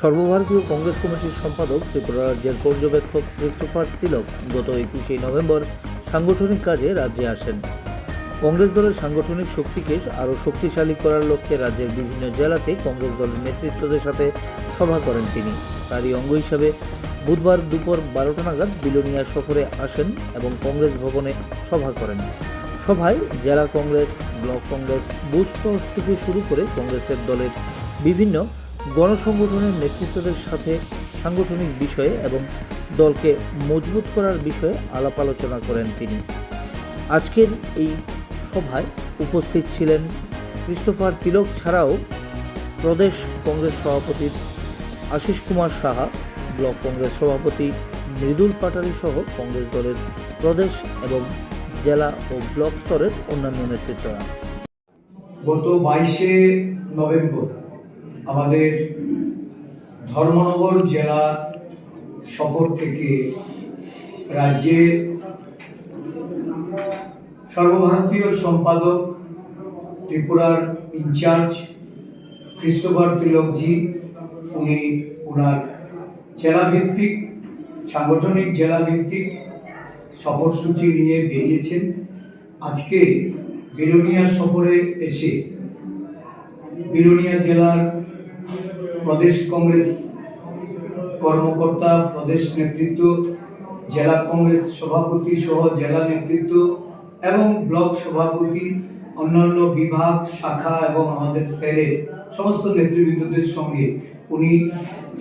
সর্বভারতীয় কংগ্রেস কমিটির সম্পাদক ত্রিপুরা রাজ্যের পর্যবেক্ষক ক্রিস্টোফার তিলক গত একুশে নভেম্বর সাংগঠনিক কাজে রাজ্যে আসেন। কংগ্রেস দলের সাংগঠনিক শক্তিকে আরও শক্তিশালী করার লক্ষ্যে রাজ্যের বিভিন্ন জেলাতে কংগ্রেস দলের নেতৃত্বদের সাথে সভা করেন তিনি। তারই অঙ্গ হিসাবে বুধবার দুপুর বারোটা নাগাদ বিলোনিয়া সফরে আসেন এবং কংগ্রেস ভবনে সভা করেন। সভায় জেলা কংগ্রেস, ব্লক কংগ্রেস বুস্তর থেকে শুরু করে কংগ্রেসের দলের বিভিন্ন গণসংগঠনের নেতৃত্বদের সাথে সাংগঠনিক বিষয়ে এবং দলকে মজবুত করার বিষয়ে আলাপ আলোচনা করেন তিনি। আজকের এই সভায় উপস্থিত ছিলেন ক্রিস্টোফার তিলক ছাড়াও প্রদেশ কংগ্রেস সভাপতি আশিস কুমার সাহা, ব্লক কংগ্রেস সভাপতি মৃদুল পাটারি সহ কংগ্রেস দলের প্রদেশ এবং জেলা ও ব্লক স্তরের অন্যান্য নেতৃত্বরা। গত বাইশে নভেম্বর আমাদের ধর্মনগর জেলা শহর থেকে রাজ্যে সর্বভারতীয় সম্পাদক ত্রিপুরার ইনচার্জ ক্রিস্টোফার তিলকজি, উনি ওনার জেলাভিত্তিক, সাংগঠনিক জেলাভিত্তিক সফরসূচি নিয়ে বেরিয়েছেন। আজকে বিলোনিয়া সফরে এসে বিলোনিয়া জেলার প্রদেশ কংগ্রেস কর্মকর্তা, প্রদেশ নেতৃত্ব, জেলা কংগ্রেস সভাপতি সহ জেলা নেতৃত্ব এবং ব্লক সভাপতি, অন্যান্য বিভাগ, শাখা এবং আমাদের সেলের সমস্ত নেতৃবৃন্দদের সঙ্গে উনি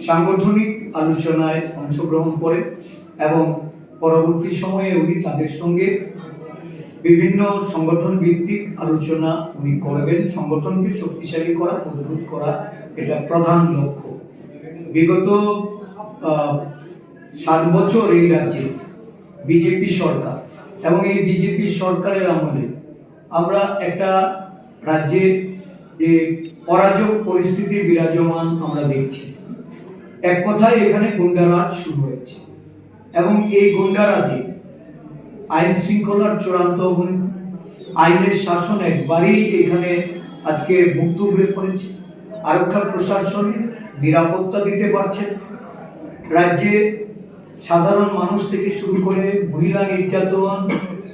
সাংগঠনিক আলোচনায় অংশগ্রহণ করেন এবং পরবর্তী সময়ে উনি তাদের সঙ্গে বিভিন্ন সংগঠন ভিত্তিক আলোচনা উনি করবেন। সংগঠনকে শক্তিশালী করা, মজবুত করা এটা প্রধান লক্ষ্য। বিগত সাত বছর এই রাজ্যে বিজেপি সরকার এবং এই বিজেপি সরকারের আমলে আমরা একটা রাজ্যে যে অরাজক পরিস্থিতি বিরাজমান আমরা দেখছি। এক কথায় এখানে গুন্ডারাজ শুরু হয়েছে এবং এই গুন্ডারাজে আইন শৃঙ্খলার চূড়ান্ত আইনের শাসন একবারেই এখানে আজকে মুক্ত হয়ে পড়েছে। আরক্ষা প্রশাসন নিরাপত্তা দিতে পারছে রাজ্যে সাধারণ মানুষ থেকে শুরু করে মহিলা নির্যাতন,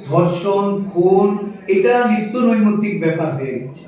ধর্ষণ, খুন, এটা নিত্য নৈমিত্তিক ব্যাপার হয়ে গেছে।